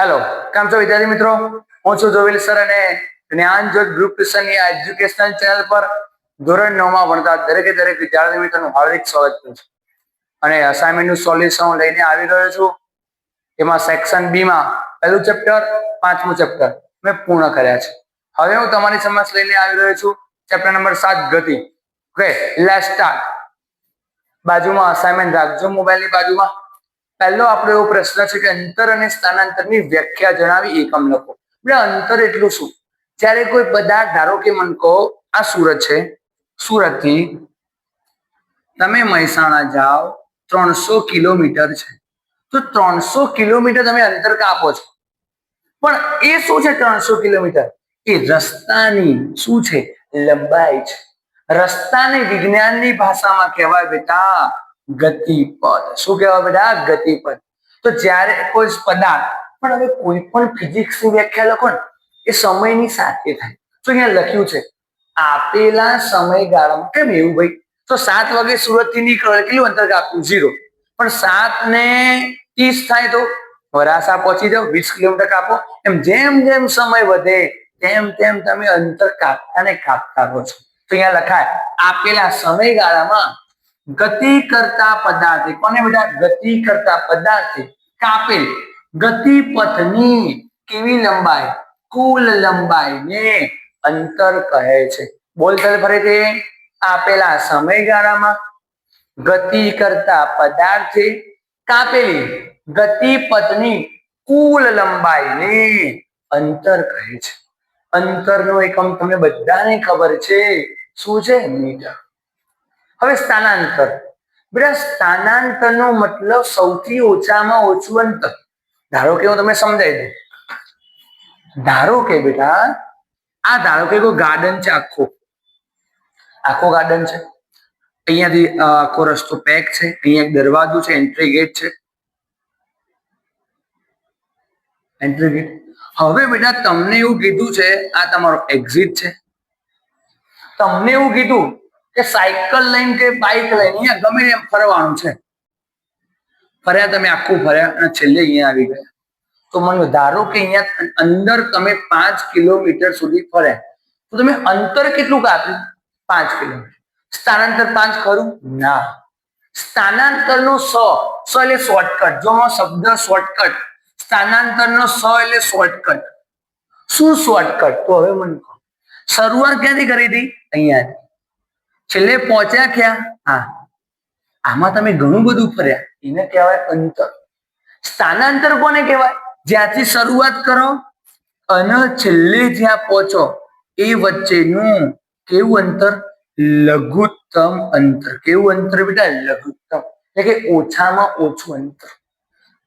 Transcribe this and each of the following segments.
Hello કેમ છો વિદ્યાર્થી મિત્રો? હું છું જોવિલ સર અને જ્ઞાન જ્યોત ગ્રુપ ટ્યુશનની આ એજ્યુકેશનલ ચેનલ પર ધોરણ નવમાં ભણતા દરેકે દરેક વિદ્યાર્થી મિત્રોનું હાર્દિક સ્વાગત કરું છું. અને અસાઇનમેન્ટનું સોલ્યુશન હું લઈને આવી રહ્યો છું. એમાં સેક્શન બી માં પહેલું ચેપ્ટર પાંચમું ચેપ્ટર મેં પૂર્ણ કર્યા છે. હવે હું તમારી સમક્ષ લઈને આવી રહ્યો છું. ચેપ્ટર નંબર સાત, ગતિ. ઓકે લેટ સ્ટાર્ટ બાજુમાં અસાઇનમેન્ટ રાખજો મોબાઈલની બાજુમાં. પહેલો આપણો એવો પ્રશ્ન છે કે અંતર અને સ્થાનાંતરની વ્યાખ્યા જણાવી એકમ લખો. અંતર એટલું શું? જ્યારે કોઈ પદાર્થ, ધારો કે મન કહો, આ સુરત છે સુરતથી તમે મહેસાણા જાઓ, ત્રણસો કિલોમીટર છે. તો ત્રણસો કિલોમીટર તમે અંતર કાપો છો. પણ એ શું છે ત્રણસો કિલોમીટર? એ રસ્તાની શું છે? લંબાઈ છે. રસ્તાને વિજ્ઞાનની ભાષામાં કહેવાય બેટા ગતિપદ. શું કહેવાય બધા? ગતિપદ. તો જ્યારે કોઈ પદાર્થ, પણ હવે કોઈ પણ ફિઝિક્સની વ્યાખ્યા લખો ને, એ સમયની સાથે થાય. તો અહીંયા લખ્યું છે, આપેલા સમયગાળામાં કેમ એવું ભાઈ? તો સાત વાગે સુરતથી નીકળો કેટલું અંતર કાપ્યું ઝીરો. પણ સાત ને ત્રીસ થાય તો વરાસા પહોંચી જાઓ, વીસ કિલોમીટર કાપો. એમ જેમ જેમ સમય વધે, તેમ તેમ તમે અંતર કાપતા ને કાપતા રહો છો. તો અહીંયા લખાય, આપેલા સમયગાળામાં ગતિ કરતા પદાર્થે, કોને બેટા? ગતિ કરતા પદાર્થે કાપેલ. ગતિપથની કેવી લંબાઈ? કુલ લંબાઈને અંતર કહે છે. બોલ ચાલ ફરીથી આપેલા સમયગાળામાં ગતિ કરતા પદાર્થે કાપેલી. ગતિ પથની કુલ લંબાઈને અંતર કહે છે. અંતરનો એકમ તમને બધાને ખબર છે. શું છે? મીટર. હવે સ્થાનાંતર. બેટા સ્થાનાંતરનો મતલબ સૌથી ઓછામાં ઓછું અંતર. ધારો કે હું તમને સમજાવી દઉં. ધારો કે બેટા આ ધારો કે કોઈ ગાર્ડન છે આખો. આખો ગાર્ડન છે. અહીંયાથી અ, આખો રસ્તો પેક છે. અહીંયા એક દરવાજો છે એન્ટ્રી ગેટ છે. એન્ટ્રી ગેટ હવે બેટા તમને એવું કીધું છે આ તમારો એક્ઝિટ છે. તમને એવું કીધું કે સાયકલ લઈને કે બાઇક લઈને, અહીંયા ગમે એમ ફરવાનું છે. ફર્યા તમે આખું ફર્યા અને છેલ્લે અહીંયા આવી ગયા. તો મને ધારો કે અહીંયા અંદર તમે પાંચ કિલોમીટર સુધી ફર્યા. તો તમે અંતર કેટલું કાપ્યું પાંચ કિલોમીટર. સ્થાનાંતર પાંચ ખરું? ના. સ્થાનાંતર નો સ સ એટલે શોર્ટકટ જો શબ્દ શોર્ટકટ સ્થાનાંતર નો સ એટલે શોર્ટકટ શું શોર્ટકટ તો હવે મને કહો. શરૂઆત ક્યાંથી કરી હતી? અહીંયા છેલ્લે પહોંચ્યા ક્યાં? હા. આમાં તમે ઘણું બધું ફર્યા. એને કહેવાય અંતર. સ્થાનાંતર કોને કહેવાય? જ્યાંથી શરૂઆત કરો અને છેલ્લે જ્યાં પહોંચો, એ વચ્ચેનું કેવું અંતર? લઘુત્તમ અંતર. કેવું અંતર બેટા? લઘુત્તમ. એટલે કે ઓછામાં ઓછું અંતર.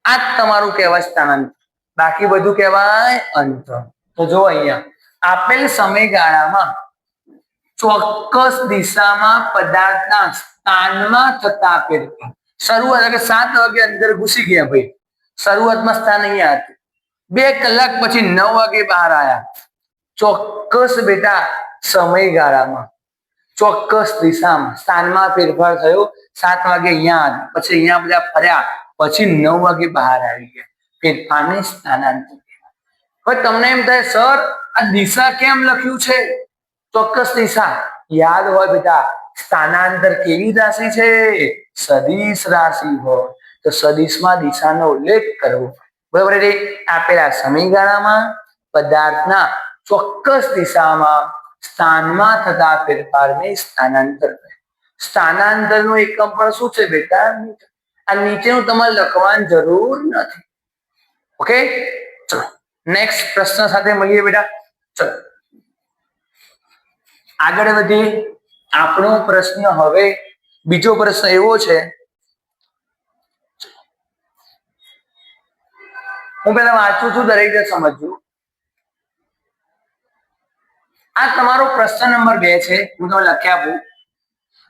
આ તમારું કહેવાય સ્થાનાંતર. બાકી બધું કહેવાય અંતર. તો જો અહીંયા. આપેલ સમયગાળામાં ચોક્કસ દિશામાં પદાર્થના સ્થાનમાં થતા ફેરફાર. શરૂઆત એટલે સાત વાગે અંદર ઘુસી ગયા ભાઈ, શરૂઆતમાં સ્થાન અહીંયા હતું. બે કલાક પછી નવ વાગે બહાર આવ્યા ચોક્કસ બેટા, સમયગાળામાં. ચોક્કસ દિશામાં સ્થાનમાં ફેરફાર થયો. સાત વાગે અહીંયા. પછી અહીંયા બધા ફર્યા. પછી નવ વાગે બહાર આવી ગયા. ફેરફારને સ્થાનાંતર. હવે તમને એમ થાય, સર, આ દિશા કેમ લખ્યું છે? ચોક્કસ દિશા યાદ હોય બેટા, સ્થાનાંતર કેવી રાશિ છે? સદીશ રાશિ હોય. તો સદીશમાં દિશાનો ઉલ્લેખ કરવો બરોબર એટલે આપેલા સમયગાળામાં પદાર્થના ચોક્કસ દિશામાં સ્થાનમાં થતા ફેરફારને સ્થાનાંતર સ્થાનાંતરનું એકમ પણ શું છે બેટા? આ નીચેનું તમારે લખવાની જરૂર નથી. ઓકે? ચલો. નેક્સ્ટ પ્રશ્ન સાથે મળીએ બેટા. ચલો. આગળ વધીએ આપણો પ્રશ્ન હવે બીજો પ્રશ્ન એવો છે. હું પેલા વાંચું છું, દરેક સમજવું. આ તમારો પ્રશ્ન નંબર બે છે, હું તમને લખી આપું.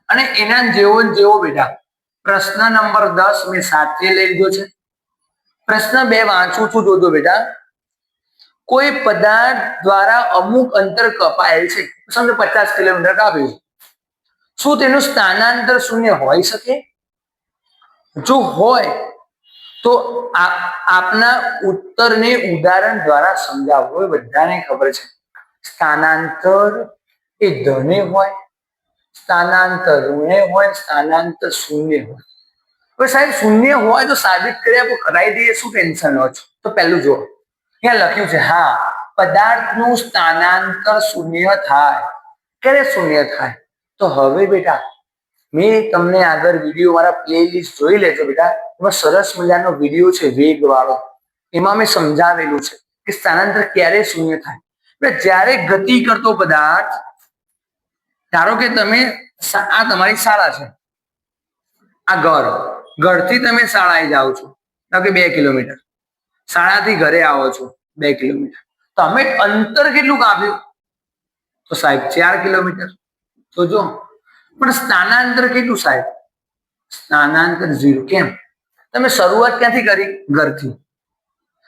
અને એના જેવો જેવો બેટા, પ્રશ્ન નંબર દસ મેં સાથે લઈ લીધો છે. પ્રશ્ન બે વાંચું છું, જોજો બેટા. કોઈ પદાર્થ દ્વારા અમુક અંતર કપાયેલ છે. સમજો પચાસ કિલોમીટર કાપ્યું શું તેનું સ્થાનાંતર શૂન્ય હોઈ શકે? જો હોય, તો આપના ઉત્તરને ઉદાહરણ દ્વારા સમજાવો એ બધાને ખબર છે. સ્થાનાંતર એ ધને હોય, સ્થાનાંતર ઋણે હોય, સ્થાનાંતર શૂન્ય હોય. હવે સાહેબ, શૂન્ય હોય તો સાબિત કરી આપો કરાવી દઈએ, શું ટેન્શન હોય? તો પહેલું જુઓ. ત્યાં લખ્યું છે, હા, પદાર્થનું સ્થાનાંતર શૂન્ય થાય. ક્યારે શૂન્ય થાય? તો હવે બેટા, મેં તમને આગળ વીડિયો મારા પ્લેલિસ્ટ જોઈ લેજો બેટા. એમાં સરસ મજાનો વીડિયો છે, વેગ વાળો. એમાં મેં સમજાવેલું છે કે સ્થાનાંતર ક્યારે શૂન્ય થાય. જ્યારે ગતિ કરતો પદાર્થ, ધારો કે તમે આ તમારી શાળા છે. આ ઘર, ઘરથી તમે શાળાએ જાઓ છો. ધારો કે બે કિલોમીટર. શાળાથી ઘરે આવો છો બે કિલોમીટર. તમે અંતર કેટલું કાપ્યું? તો સાહેબ, ચાર કિલોમીટર. તો જો, પણ સ્થાનાંતર કેટલું સાહેબ? સ્થાનાંતર ઝીરો. કેમ? તમે શરૂઆત ક્યાંથી કરી? ઘરથી.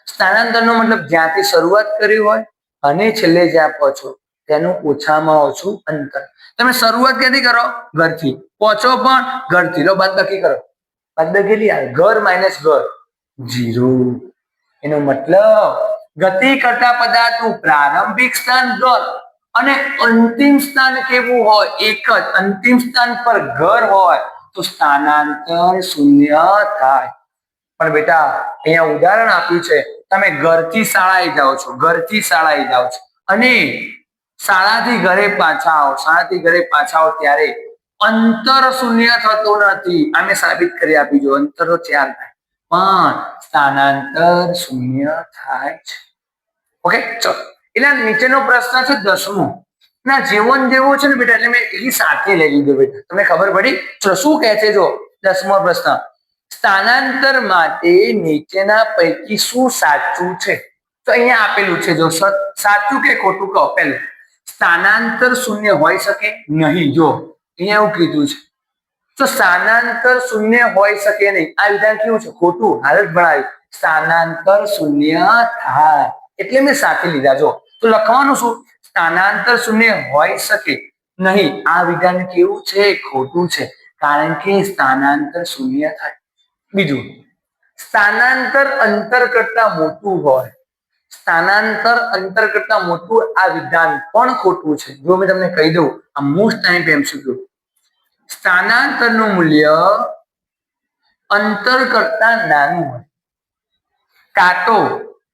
સ્થાનાંતરનો મતલબ જ્યાંથી શરૂઆત કરી હોય અને છેલ્લે જ્યાં પહોંચો, તેનું ઓછામાં ઓછું અંતર. તમે શરૂઆત ક્યાંથી કરો? ઘરથી. પહોંચો પણ ઘરથી. લો, બાદબાકી કરો. બાદબાકી કેટલી આવે? ઘર માઇનસ ઘર. જીરો એનો મતલબ, ગતિ કરતા પદાર્થનું પ્રારંભિક સ્થાન ઘર અને અંતિમ સ્થાન કેવું હોય? એક જ. અંતિમ સ્થાન પર ઘર હોય તો સ્થાનાંતર શૂન્ય થાય. પણ બેટા, અહીંયા ઉદાહરણ આપ્યું છે. તમે ઘરથી શાળાએ જાઓ છો. ઘરથી શાળાએ જાઓ છો. અને શાળાથી ઘરે પાછા આવો. શાળાથી ઘરે પાછા આવો ત્યારે અંતર શૂન્ય થતું નથી. આમે સાબિત કરી આપી જો. અંતર તો ચાર થાય. પણ સ્થાનાંતર શૂન્ય થાય છે. ઓકે ચલો. એટલે નીચેનો પ્રશ્ન છે દસમો. ના, જીવન જેવો છે ને બેટા, એટલે મેં એ સાથે લઈ લીધું બેટા. તમને ખબર પડી? ચલો, શું કહે છે? જો, દસમો પ્રશ્ન. સ્થાનાંતર માટે નીચેના પૈકી શું સાચું છે? તો અહીંયા આપેલું છે, જો સાચું કે ખોટું કહો આપેલું સ્થાનાંતર શૂન્ય હોઈ શકે નહીં. જો, અહીંયા એવું કીધું છે. તો સ્થાનાંતર શૂન્ય હોઈ શકે નહીં. આ વિધાન કેવું છે? ખોટું હાલત ભણાવ્યું. સ્થાનાંતર શૂન્ય થાય. એટલે મેં સાથે લીધા. જો, તો લખવાનું શું? સ્થાનાંતર શૂન્ય હોઈ શકે નહીં. આ વિધાન કેવું છે? ખોટું છે. કારણ કે સ્થાનાંતર શૂન્ય થાય. બીજું, સ્થાનાંતર અંતર કરતા મોટું હોય. સ્થાનાંતર અંતર કરતા મોટું આ વિધાન પણ ખોટું છે. જો મેં તમને કહી દઉં, આ મોસ્ટ ટાઈમ એમસીક્યુ સ્થાનાંતરનું મૂલ્ય અંતર કરતા નાનું હોય. કાં તો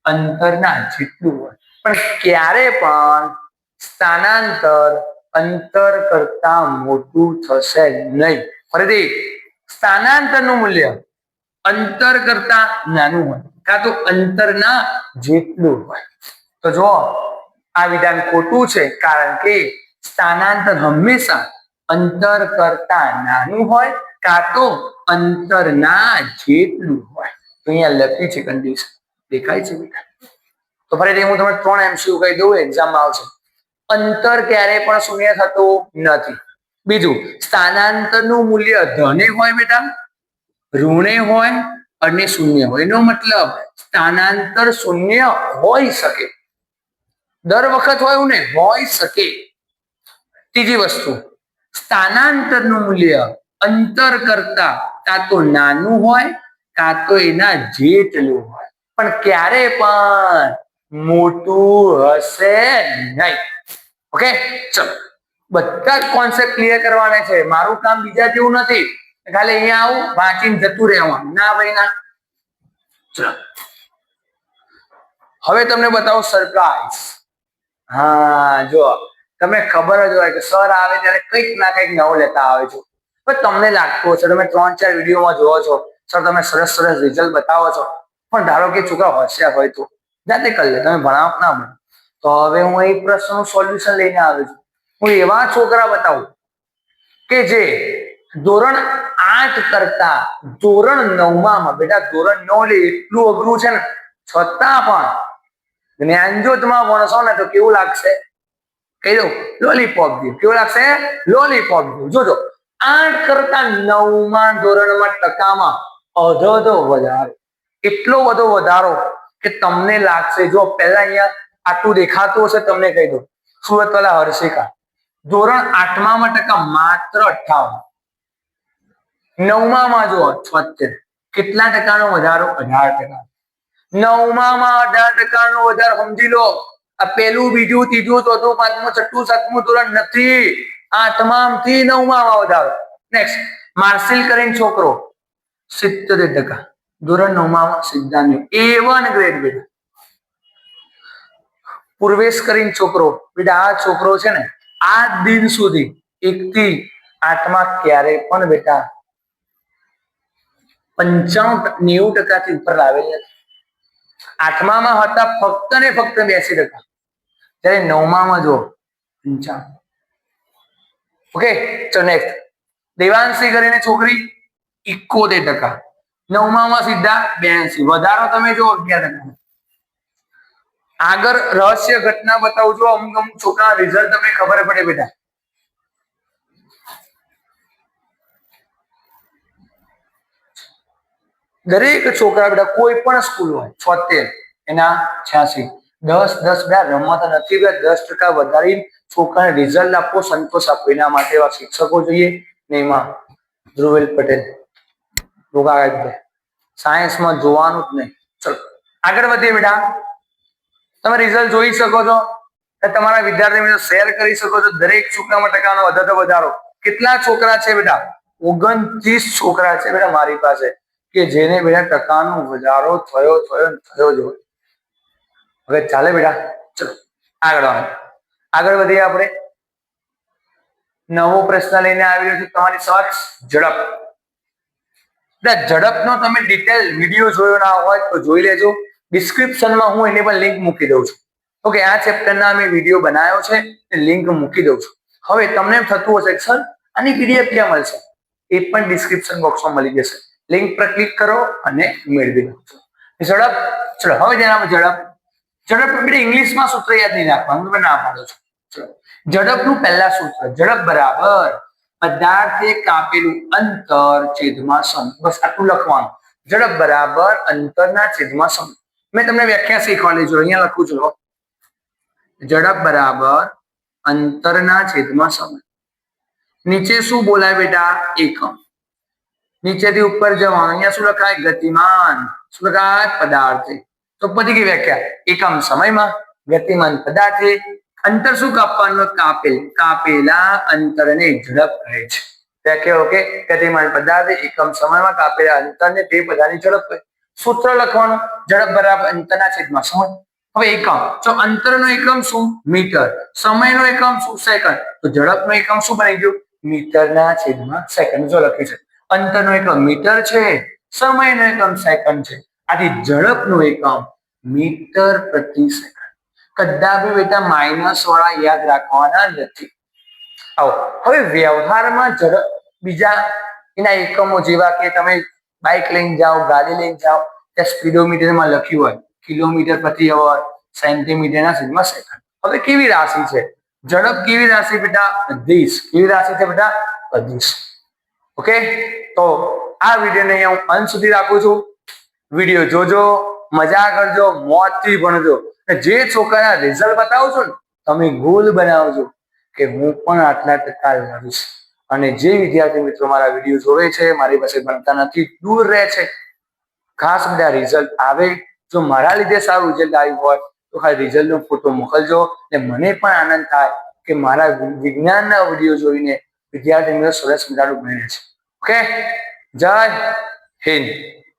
અંતરના જેટલું હોય. પણ ક્યારે પણ સ્થાનાંતર અંતર કરતા મોટું થશે નહીં. ફરીથી, સ્થાનાંતરનું મૂલ્ય અંતર કરતા નાનું હોય. કાં તો અંતરના જેટલું હોય. તો જો આ વિધાન ખોટું છે કારણ કે સ્થાનાંતર હંમેશા અંતર કરતા નાનું હોય કાં તો અંતરના જેટલું હોય. તો અહીંયા લખ્યું છે કન્ડિશન દેખાય છે બેટા? તો ફરી હું તમને ત્રણ એમસીયુ કહી દઉં એક્ઝામમાં આવશે. અંતર ક્યારે પણ શૂન્ય થતું નથી. બીજું, સ્થાનાંતરનું મૂલ્ય ધને હોય બેટા? ઋણે હોય અને શૂન્ય હોય. એનો મતલબ સ્થાનાંતર શૂન્ય હોઈ શકે. દર વખત હોય એવું ને હોઈ શકે. ત્રીજી વસ્તુ સ્થાનાંતરનું મૂલ્ય અંતર કરતા કાં તો નાનું હોય, કાં તો એના જેટલું હોય. પણ ક્યારે પણ મોટું હશે નહીં. ઓકે ચલો. બધા જ કોન્સેપ્ટ ક્લિયર કરવાના છે. મારું કામ બીજા જેવું નથી. ખાલી અહીંયા આવું, વાંચીને જતું રહેવાનું. ના ભાઈ, ના. ચલો. હવે તમને બતાવો સરપ્રાઈઝ હા જો તમને ખબર જ હોય કે સર આવે ત્યારે કંઈક ના કંઈક નવું લેતા આવે છે. પણ તમને લાગતું હશે, તમે ત્રણ ચાર વિડીયોમાં જોવો છો. સર, તમે સરસ સરસ રિઝલ્ટ બતાવો છો. પણ ધારો કે છોકરા હોશિયાર હોય તો, જાતે કરી લે, તમે ભણાવો ના ભણો તો હવે હું એ પ્રશ્નનું સોલ્યુશન લઈને આવ્યો છું. હું એવા છોકરા બતાવું કે જે ધોરણ આઠ કરતા ધોરણ નવમાં, બેટા ધોરણ નવ લે એટલું અઘરું છે ને. છતાં પણ જ્ઞાનજોતમાં ભણશો ને તો કેવું લાગશે? કહી દઉં લોલીપોપ જેવું કેવું લાગશે? લોલીપોપ જેવું જોજો. આઠ કરતા નવમાં ધોરણમાં ટકામાં અધો વધારો. એટલો બધો વધારો કે તમને લાગશે, જો પહેલા અહીંયા આટલું દેખાતું હશે, તમને કહી દઉં. સુરત વાળા હર્ષિકા. ધોરણ આઠમામાં ટકા માત્ર અઠાવન નવમામાં જો છોતેર. કેટલા ટકાનો વધારો? અઢાર ટકા. નવમામાં અઢાર ટકાનો વધારો, સમજી લો. આ પેલું બીજું, ત્રીજું, ચોથું, પાંચમું, છઠ્ઠું, સાતમું ધોરણ નથી. આઠમામથી નવમામાં વધારો નેક્સ્ટ માર્સિલ કરીને છોકરો સિત્તોતેર ટકા. ધોરણ નવમાં સિદ્ધાંત એ વન ગ્રેડ બેટા. પૂર્વેશ કરીને છોકરો. બેટા, આ છોકરો છે ને, આ દિન સુધી એક થી આઠમા ક્યારે પણ બેટા, પંચાણું નેવું ટકાથી ઉપર લાવેલ નથી. આઠમામાં હતા, ફક્ત ને ફક્ત બેસી ટકા. જ્યારે નવમામાં જો પંચાણું. ઓકે ચો નેક્સ્ટ દેવાંશી કરીને છોકરી ઇકોતેર ટકા. નવમામાં સીધા બ્યાસી વધારો તમે જો અગિયાર ટકા. આગળ રહસ્ય ઘટના બતાવું છું. અમુક અમુક છોકરા રિઝલ્ટ તમને ખબર પડે બેટા દરેક છોકરા બેટા કોઈ પણ સ્કૂલ હોય, છોતેર, એના છ્યાસી. દસ દસ બે રમત નથી બે, દસ ટકા વધારી છોકરાને રિઝલ્ટ આપો સંતોષ આપવો. એના માટે એવા શિક્ષકો જોઈએ ને એમાં ધ્રુવેલ પટેલ. સાયન્સમાં જોવાનું જ નહીં. ચલો, આગળ વધીએ બેટા. તમે રિઝલ્ટ જોઈ શકો છો તમારા વિદ્યાર્થી મિત્રો શેર કરી શકો છો. દરેક છોકરામાં ટકાનો વધારો વધારો. કેટલા છોકરા છે બેટા? ઓગણત્રીસ છોકરા છે બેટા મારી પાસે. કે જેને બેટા ટકાનો વધારો થયો થયો થયો જ હોય. હવે ચાલે બેટા, ચલો, આગળ આગળ વધીએ આપણે. નવો પ્રશ્ન લઈને આવી રહ્યો છું તમારી સમક્ષ, ઝડપ. ઝડપનો તમે ડિટેલ વીડિયો જોયો ના હોય તો જોઈ લેજો. ડિસ્ક્રિપ્શનમાં હું એની પણ લિંક મૂકી દઉં છું. ઓકે આ ચેપ્ટરના મેં વીડિયો બનાવ્યો છે લિંક મૂકી દઉં છું. હવે તમને થતું હશે સર આની પીડીએફ ક્યાં મળશે? એ પણ ડિસ્ક્રિપ્શન બોક્સમાં મળી જશે. લિંક પર ક્લિક કરો અને મેળવી લો ઝડપ, ચલો, હવે જેના ઝડપ ઝડપ બેટા ઇંગ્લિશમાં સૂત્ર યાદ નહીં રાખવાનું તમે ના પાડો છો. ઝડપનું પહેલા સૂત્ર, ઝડપ બરાબર. પદાર્થે કાપેલું અંતર છેદમાં સમ, બસ આટલું લખવાનું. ઝડપ બરાબર, અંતરના છેદમાં સમ. મેં તમને વ્યાખ્યા શીખવાની છું, અહીંયા લખું છું. ઝડપ બરાબર, અંતરના છેદમાં સમય નીચે શું બોલાય બેટા? એકમ. નીચેથી ઉપર જવાનું. અહીંયા શું લખાય? ગતિમાન. શું લખાય? પદાર્થે. તો પછી કે વ્યાખ્યા. એકમ સમયમાં ગતિમાન પદાર્થે અંતર શું કાપવાનું? કાપેલ. કાપેલા અંતરને ઝડપ કહે છે. વ્યાખ્યા ઓકે. ગતિમાન પદાર્થે એકમ સમયમાં કાપેલા અંતરને તે પદાર્થની ઝડપ કહે. સૂત્ર લખવાનું. ઝડપ બરાબર અંતરના છેદમાં સમય હવે એકમ. તો અંતરનો એકમ શું? મીટર. સમયનો એકમ શું? સેકન્ડ. તો ઝડપનો એકમ શું બની ગયું? મીટરના છેદમાં સેકન્ડ. જો લખ્યું છે અંતરનો એકમ મીટર છે. સમયનો એકમ સેકન્ડ છે. આથી ઝડપનો એકમ મીટર પ્રતિ સેકન્ડ. કદાપી બેટા માઇનસ વાળા યાદ રાખવાના નથી. આવો, હવે વ્યવહારમાં ઝડપ, બીજા એના એકમો જેવા કે તમે બાઇક લઈને જાઓ, ગાડી લઈને જાઓ, ત્યાં સ્પીડોમીટરમાં લખ્યું હોય, કિલોમીટર પ્રતિ અવર સેન્ટીમીટરના છેદમાં સેકન્ડ. હવે કેવી રાશિ છે? ઝડપ કેવી રાશિ બેટા? અધીશ કેવી રાશિ છે બેટા? અધીશ ઓકે? તો આ વિડીયોને હું અંત સુધી રાખું છું. વીડિયો જોજો, મજા કરજો, મોજથી ભણજો. જે છોકરાના રિઝલ્ટ બતાવજો ને, તમે ગોલ બનાવજો કે હું પણ આટલા ટકા લાવીશ અને જે વિદ્યાર્થી મિત્રો મારા વીડિયો જોવે છે, મારી પાસે ભણતા નથી, દૂર રહે છે, ખાસ બધા રિઝલ્ટ આવે. જો મારા લીધે સારું રિઝલ્ટ આવ્યું હોય, તો ખાલી રિઝલ્ટનો ફોટો મોકલજો ને મને પણ આનંદ થાય કે મારા વિજ્ઞાનના વીડિયો જોઈને વિદ્યાર્થી મિત્રો સરસ મજાનું ભણે છે. ઓકે? જય હિન્દ.